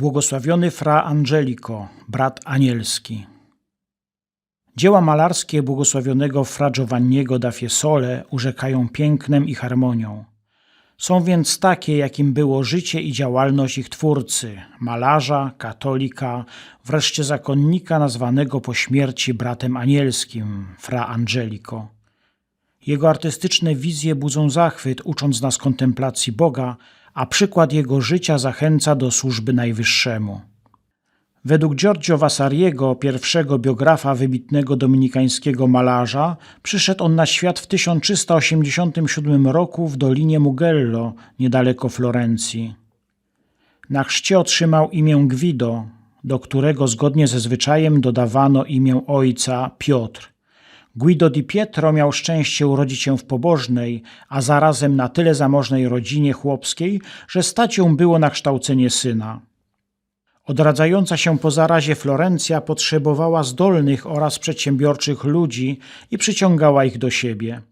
Błogosławiony Fra Angelico, brat anielski. Dzieła malarskie błogosławionego Fra Giovanniego da Fiesole urzekają pięknem i harmonią. Są więc takie, jakim było życie i działalność ich twórcy, malarza, katolika, wreszcie zakonnika nazwanego po śmierci bratem anielskim, Fra Angelico. Jego artystyczne wizje budzą zachwyt, ucząc nas kontemplacji Boga, a przykład jego życia zachęca do służby Najwyższemu. Według Giorgio Vasariego, pierwszego biografa wybitnego dominikańskiego malarza, przyszedł on na świat w 1387 roku w dolinie Mugello, niedaleko Florencji. Na chrzcie otrzymał imię Guido, do którego zgodnie ze zwyczajem dodawano imię ojca Piotr. Guido di Pietro miał szczęście urodzić się w pobożnej, a zarazem na tyle zamożnej rodzinie chłopskiej, że stać ją było na kształcenie syna. Odradzająca się po zarazie Florencja potrzebowała zdolnych oraz przedsiębiorczych ludzi i przyciągała ich do siebie.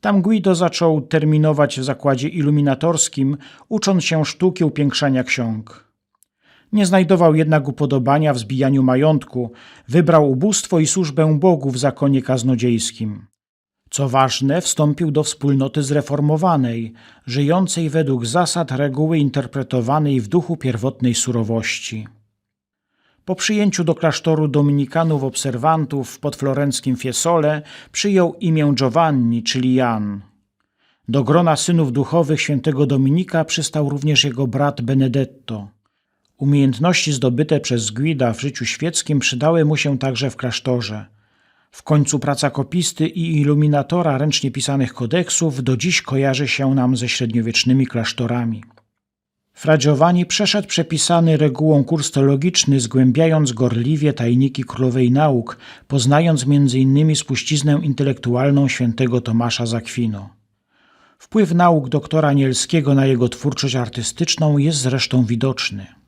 Tam Guido zaczął terminować w zakładzie iluminatorskim, ucząc się sztuki upiększania ksiąg. Nie znajdował jednak upodobania w zbijaniu majątku, wybrał ubóstwo i służbę Bogu w zakonie kaznodziejskim. Co ważne, wstąpił do wspólnoty zreformowanej, żyjącej według zasad reguły interpretowanej w duchu pierwotnej surowości. Po przyjęciu do klasztoru dominikanów obserwantów pod florenckim Fiesole przyjął imię Giovanni, czyli Jan. Do grona synów duchowych świętego Dominika przystał również jego brat Benedetto. Umiejętności zdobyte przez Guida w życiu świeckim przydały mu się także w klasztorze. W końcu praca kopisty i iluminatora ręcznie pisanych kodeksów do dziś kojarzy się nam ze średniowiecznymi klasztorami. Fra Giovanni przeszedł przepisany regułą kurs teologiczny, zgłębiając gorliwie tajniki królowej nauk, poznając m.in. spuściznę intelektualną świętego Tomasza Zakwino. Wpływ nauk doktora Anielskiego na jego twórczość artystyczną jest zresztą widoczny.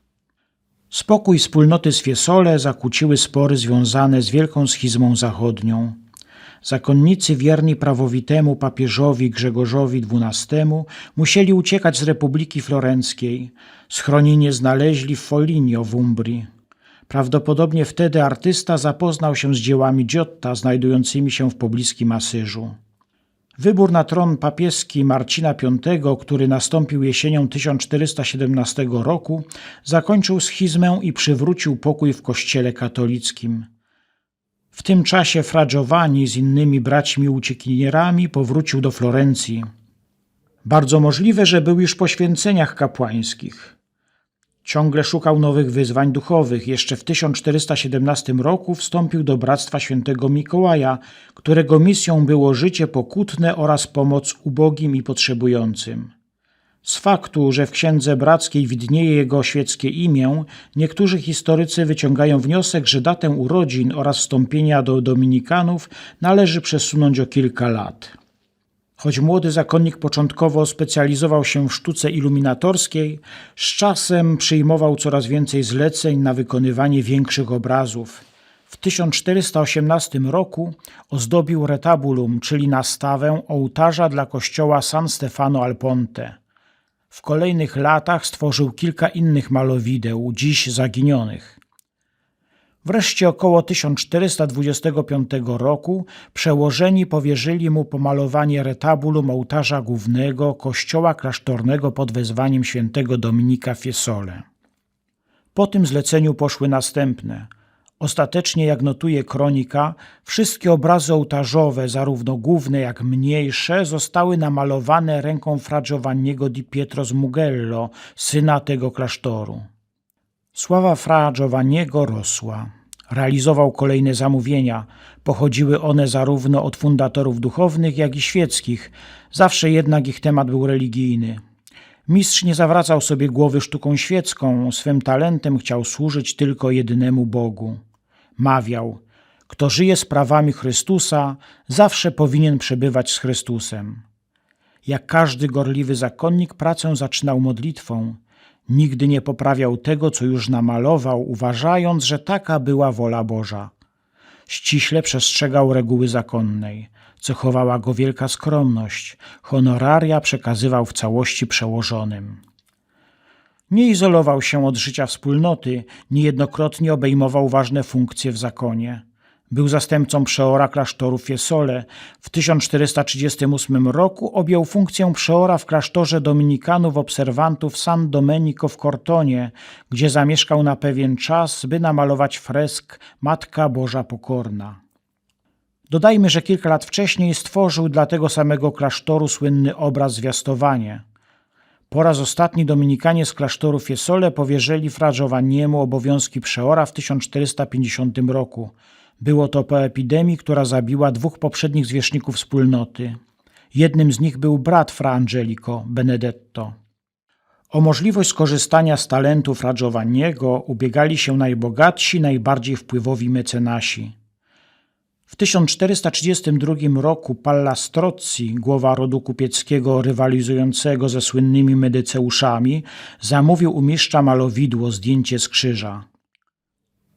Spokój wspólnoty z Fiesole zakłóciły spory związane z wielką schizmą zachodnią. Zakonnicy wierni prawowitemu papieżowi Grzegorzowi XII musieli uciekać z Republiki Florenckiej. Schronienie znaleźli w Foligno w Umbrii. Prawdopodobnie wtedy artysta zapoznał się z dziełami Giotta znajdującymi się w pobliskim Asyżu. Wybór na tron papieski Marcina V, który nastąpił jesienią 1417 roku, zakończył schizmę i przywrócił pokój w kościele katolickim. W tym czasie Fra Giovanni z innymi braćmi uciekinierami powrócił do Florencji. Bardzo możliwe, że był już po święceniach kapłańskich. Ciągle szukał nowych wyzwań duchowych. Jeszcze w 1417 roku wstąpił do Bractwa Świętego Mikołaja, którego misją było życie pokutne oraz pomoc ubogim i potrzebującym. Z faktu, że w księdze brackiej widnieje jego świeckie imię, niektórzy historycy wyciągają wniosek, że datę urodzin oraz wstąpienia do dominikanów należy przesunąć o kilka lat. Choć młody zakonnik początkowo specjalizował się w sztuce iluminatorskiej, z czasem przyjmował coraz więcej zleceń na wykonywanie większych obrazów. W 1418 roku ozdobił retabulum, czyli nastawę ołtarza dla kościoła San Stefano al Ponte. W kolejnych latach stworzył kilka innych malowideł, dziś zaginionych. Wreszcie około 1425 roku przełożeni powierzyli mu pomalowanie retabulum ołtarza głównego kościoła klasztornego pod wezwaniem świętego Dominika Fiesole. Po tym zleceniu poszły następne. Ostatecznie, jak notuje kronika, wszystkie obrazy ołtarzowe, zarówno główne jak mniejsze, zostały namalowane ręką fra Giovanniego di Pietro z Mugello, syna tego klasztoru. Sława fra Giovanniego rosła. Realizował kolejne zamówienia. Pochodziły one zarówno od fundatorów duchownych, jak i świeckich. Zawsze jednak ich temat był religijny. Mistrz nie zawracał sobie głowy sztuką świecką, swym talentem chciał służyć tylko jedynemu Bogu. Mawiał, kto żyje sprawami Chrystusa, zawsze powinien przebywać z Chrystusem. Jak każdy gorliwy zakonnik pracę zaczynał modlitwą. Nigdy nie poprawiał tego, co już namalował, uważając, że taka była wola Boża. Ściśle przestrzegał reguły zakonnej. Cechowała go wielka skromność. Honoraria przekazywał w całości przełożonym. Nie izolował się od życia wspólnoty, niejednokrotnie obejmował ważne funkcje w zakonie. Był zastępcą przeora klasztoru Fiesole. W 1438 roku objął funkcję przeora w klasztorze dominikanów obserwantów San Domenico w Cortonie, gdzie zamieszkał na pewien czas, by namalować fresk Matka Boża Pokorna. Dodajmy, że kilka lat wcześniej stworzył dla tego samego klasztoru słynny obraz Zwiastowanie. Po raz ostatni Dominikanie z klasztoru Fiesole powierzyli fra Giovanniemu obowiązki przeora w 1450 roku. Było to po epidemii, która zabiła dwóch poprzednich zwierzchników wspólnoty. Jednym z nich był brat fra Angelico, Benedetto. O możliwość skorzystania z talentu fra Giovanniego ubiegali się najbogatsi, najbardziej wpływowi mecenasi. W 1432 roku Palla Strozzi, głowa rodu kupieckiego rywalizującego ze słynnymi medyceuszami, zamówił u mistrza malowidło zdjęcie z krzyża.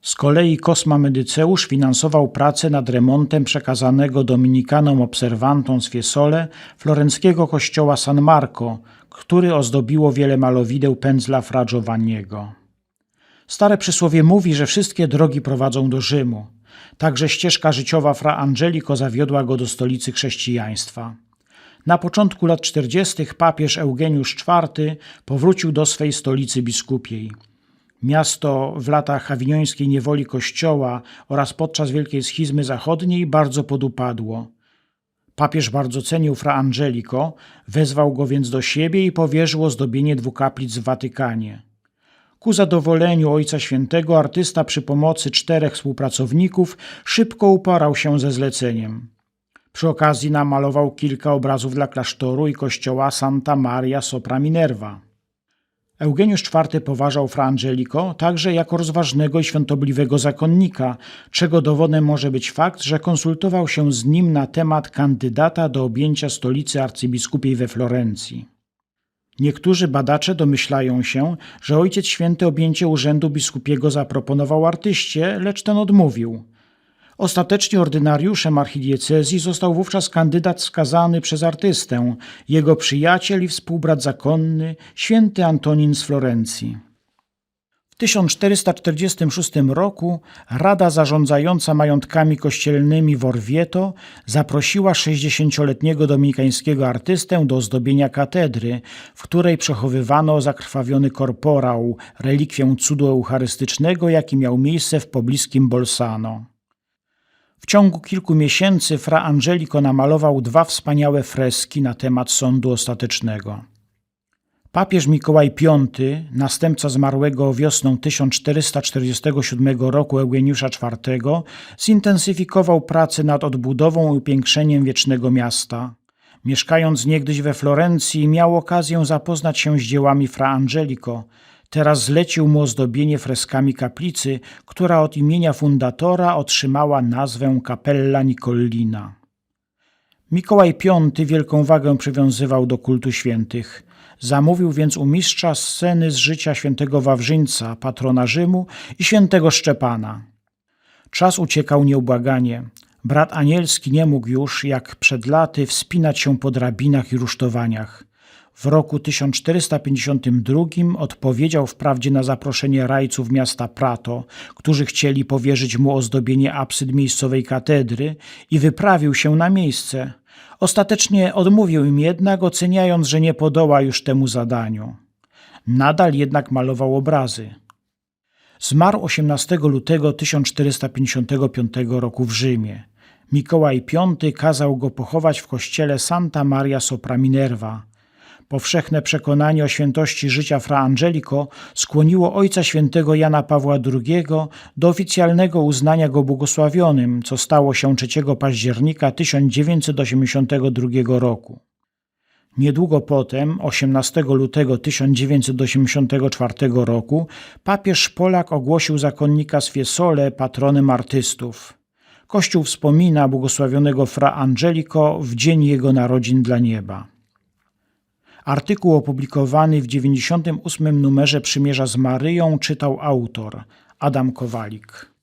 Z kolei Kosma Medyceusz finansował pracę nad remontem przekazanego dominikanom obserwantom z Fiesole florenckiego kościoła San Marco, który ozdobiło wiele malowideł pędzla Fra Giovanniego. Stare przysłowie mówi, że wszystkie drogi prowadzą do Rzymu. Także ścieżka życiowa Fra Angelico zawiodła go do stolicy chrześcijaństwa. Na początku lat 40. papież Eugeniusz IV powrócił do swej stolicy biskupiej. Miasto w latach awiniońskiej niewoli kościoła oraz podczas Wielkiej Schizmy Zachodniej bardzo podupadło. Papież bardzo cenił Fra Angelico, wezwał go więc do siebie i powierzył ozdobienie dwóch kaplic w Watykanie. Ku zadowoleniu Ojca Świętego artysta przy pomocy czterech współpracowników szybko uporał się ze zleceniem. Przy okazji namalował kilka obrazów dla klasztoru i kościoła Santa Maria sopra Minerva. Eugeniusz IV poważał Fra Angelico także jako rozważnego i świątobliwego zakonnika, czego dowodem może być fakt, że konsultował się z nim na temat kandydata do objęcia stolicy arcybiskupiej we Florencji. Niektórzy badacze domyślają się, że Ojciec Święty objęcie urzędu biskupiego zaproponował artyście, lecz ten odmówił. Ostatecznie ordynariuszem archidiecezji został wówczas kandydat wskazany przez artystę, jego przyjaciel i współbrat zakonny, święty Antonin z Florencji. W 1446 roku Rada Zarządzająca Majątkami Kościelnymi w Orvieto zaprosiła 60-letniego dominikańskiego artystę do ozdobienia katedry, w której przechowywano zakrwawiony korporał, relikwię cudu eucharystycznego, jaki miał miejsce w pobliskim Bolsano. W ciągu kilku miesięcy fra Angelico namalował dwa wspaniałe freski na temat sądu ostatecznego. Papież Mikołaj V, następca zmarłego wiosną 1447 roku Eugeniusza IV, zintensyfikował pracę nad odbudową i upiększeniem wiecznego miasta. Mieszkając niegdyś we Florencji, miał okazję zapoznać się z dziełami fra Angelico. Teraz zlecił mu ozdobienie freskami kaplicy, która od imienia fundatora otrzymała nazwę Capella Nicolina. Mikołaj V wielką wagę przywiązywał do kultu świętych. Zamówił więc u mistrza sceny z życia świętego Wawrzyńca, patrona Rzymu i świętego Szczepana. Czas uciekał nieubłaganie. Brat anielski nie mógł już, jak przed laty, wspinać się po drabinach i rusztowaniach. W roku 1452 odpowiedział wprawdzie na zaproszenie rajców miasta Prato, którzy chcieli powierzyć mu ozdobienie apsyd miejscowej katedry i wyprawił się na miejsce. Ostatecznie odmówił im jednak, oceniając, że nie podoła już temu zadaniu. Nadal jednak malował obrazy. Zmarł 18 lutego 1455 roku w Rzymie. Mikołaj V kazał go pochować w kościele Santa Maria sopra Minerva. Powszechne przekonanie o świętości życia Fra Angelico skłoniło ojca świętego Jana Pawła II do oficjalnego uznania go błogosławionym, co stało się 3 października 1982 roku. Niedługo potem, 18 lutego 1984 roku, papież Polak ogłosił zakonnika z Fiesole patronem artystów. Kościół wspomina błogosławionego Fra Angelico w dzień jego narodzin dla nieba. Artykuł opublikowany w 98 numerze Przymierza z Maryją czytał autor Adam Kowalik.